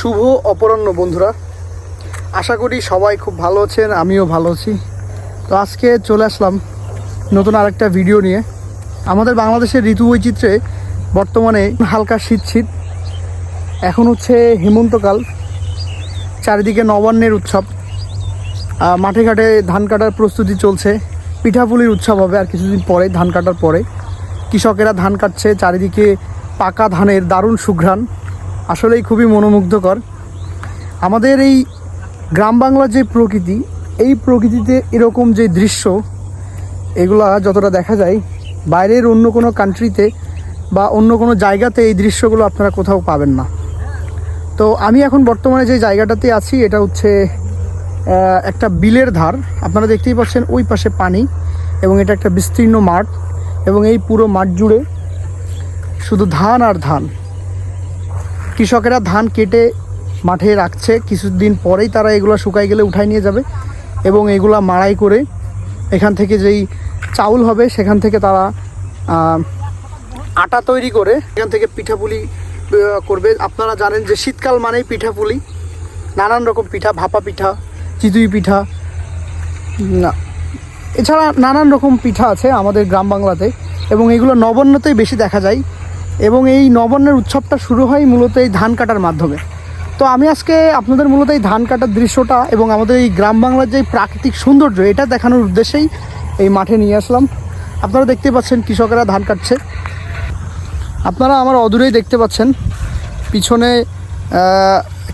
শুভ অপরাহ্ন, বন্ধুরা। আশা করি সবাই খুব ভালো আছেন, আমিও ভালো আছি। তো আজকে চলে আসলাম নতুন আরেকটা ভিডিও নিয়ে। আমাদের বাংলাদেশের ঋতু বৈচিত্র্যে বর্তমানে হালকা শীত শীত। এখন হচ্ছে হেমন্তকাল, চারিদিকে নবান্নের উৎসব। মাঠে ঘাটে ধান কাটার প্রস্তুতি চলছে। পিঠাপুলির উৎসব হবে আর কিছুদিন পরে, ধান কাটার পরে। কৃষকেরা ধান কাটছে, চারিদিকে পাকা ধানের দারুণ সুঘ্রাণ। আসলেই খুবই মনোমুগ্ধকর। আমাদের এই গ্রাম বাংলার যে প্রকৃতি, এই প্রকৃতিতে এরকম যে দৃশ্য, এগুলা যতটা দেখা যায়, বাইরের অন্য কোনো কান্ট্রিতে বা অন্য কোনো জায়গাতে এই দৃশ্যগুলো আপনারা কোথাও পাবেন না। তো আমি এখন বর্তমানে যে জায়গাটাতে আছি, এটা হচ্ছে একটা বিলের ধার। আপনারা দেখতেই পাচ্ছেন ওই পাশে পানি এবং এটা একটা বিস্তীর্ণ মাঠ এবং এই পুরো মাঠ জুড়ে শুধু ধান আর ধান। কৃষকেরা ধান কেটে মাঠে রাখছে। কিছুদিন পরেই তারা এগুলো শুকাই গেলে উঠাই নিয়ে যাবে এবং এগুলা মাড়াই করে এখান থেকে যেই চাউল হবে, সেখান থেকে তারা আটা তৈরি করে এখান থেকে পিঠাপুলি করবে। আপনারা জানেন যে শীতকাল মানেই পিঠাপুলি। নানান রকম পিঠা, ভাপা পিঠা, চিতুই পিঠা, না, এছাড়া নানান রকম পিঠা আছে আমাদের গ্রাম বাংলাতে এবং এগুলো নবান্নতেই বেশি দেখা যায়। এবং এই নবান্নের উৎসবটা শুরু হয় মূলত এই ধান কাটার মাধ্যমে। তো আমি আজকে আপনাদের মূলত এই ধান কাটার দৃশ্যটা এবং আমাদের এই গ্রাম বাংলার যে প্রাকৃতিক সৌন্দর্য, এটা দেখানোর উদ্দেশ্যেই এই মাঠে নিয়ে আসলাম। আপনারা দেখতে পাচ্ছেন কৃষকেরা ধান কাটছে। আপনারা আমার অদূরেই দেখতে পাচ্ছেন, পিছনে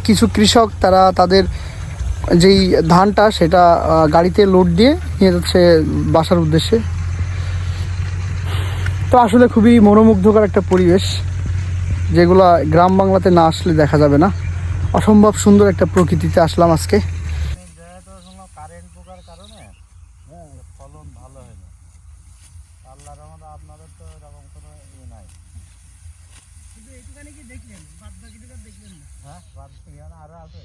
কিছু কৃষক তারা তাদের যেই ধানটা সেটা গাড়িতে লোড দিয়ে নিয়ে যাচ্ছে বাসার উদ্দেশ্যে। তো আসলে খুবই মনোমুগ্ধকর একটা পরিবেশ যেগুলো গ্রাম বাংলাতে না আসলে দেখা যাবে না। অসম্ভব সুন্দর একটা প্রকৃতিতে আসলাম আজকে। যেহেতু কোনো কারেন্ট পোকার কারণে হ্যাঁ ফলন ভালো হয় না। আল্লাহর তো এরকম কোনো ইয়ে নাই হ্যাঁ বাদ এখানে আরও আছে।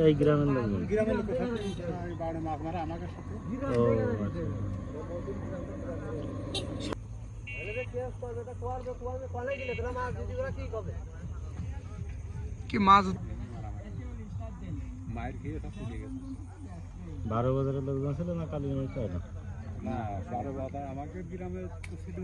এই গ্রামের লোক গ্রামের বাড়ি মাছ মারা আমাকে সাথে ও কি মাছ? মায়ের খেয়ে সব ফুটে গেছে। বারো বাজারের লোকজন ছিল না কালী না বারো বাজার আমাকে গ্রামে ছিল।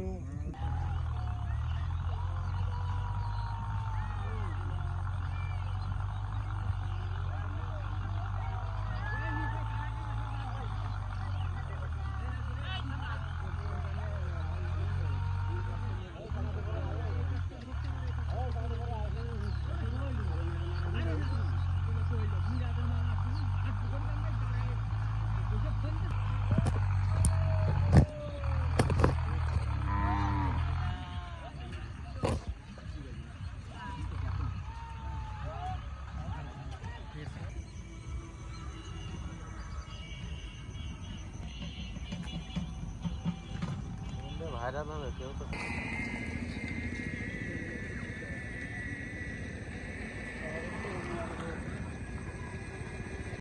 কেউ তো